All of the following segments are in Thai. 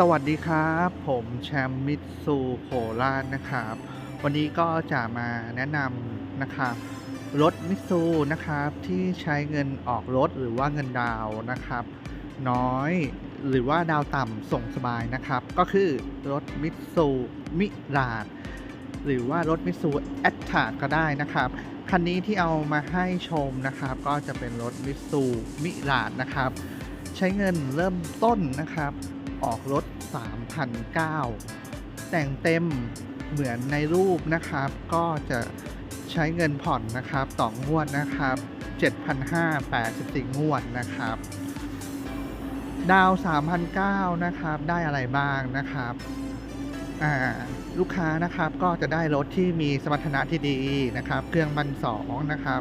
สวัสดีครับ ผมแชมป์มิตซูโคราชนะครับ วันนี้ก็จะมาแนะนำนะครับรถมิตซูนะครับที่ใช้เงินออกรถหรือว่าเงินดาวนะครับ น้อยหรือว่าดาวต่ำส่งสบายนะครับ ก็คือรถมิตซูมิราดหรือว่ารถมิตซูแอตทาก็ได้นะครับ คันนี้ที่เอามาให้ชมนะครับ ก็จะเป็นรถมิตซูมิราดนะครับ ใช้เงินเริ่มต้นนะครับ ออกรถ3,009แต่งเต็มเหมือนในรูปนะครับ ก็จะใช้เงินผ่อนนะครับต่องวดนะครับ7,584งวดนะครับ ดาว3,009นะครับ ได้อะไรบ้างนะครับอ่าลูกค้านะครับก็จะได้รถที่มีสมรรถนะที่ดีนะครับ เครื่องบันสองนะครับ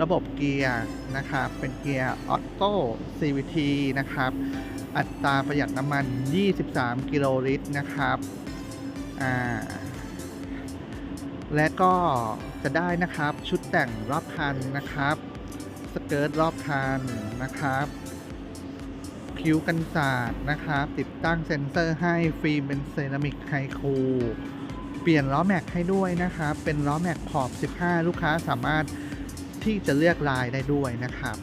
ระบบเกียร์นะครับ เป็นเกียร์ออโต้ CVT นะครับ อัตราประหยัดน้ำมัน 23 กิโลลิตรนะครับอ่าและก็จะได้นะครับชุดแต่งรอบคันนะครับ สเกิร์ตรอบคันนะครับคิ้วกันศาสตร์นะครับ ติดตั้งเซ็นเซอร์ให้ฟิล์มเป็นเซรามิกไฮคูลเปลี่ยนล้อแม็กให้ด้วยนะครับ เป็นล้อแม็กขอบ 15 ลูกค้าสามารถ ที่จะเลือกลายได้ด้วยนะครับ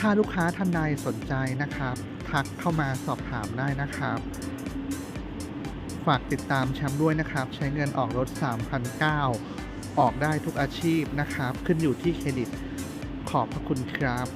ถ้าลูกค้าท่านใดสนใจนะครับ ทักเข้ามาสอบถามได้นะครับ ฝากติดตามแชมป์ด้วยนะครับ ใช้เงินออกรถ 3,009ออกได้ทุกอาชีพนะครับ ขึ้นอยู่ที่เครดิตขอบพระคุณครับ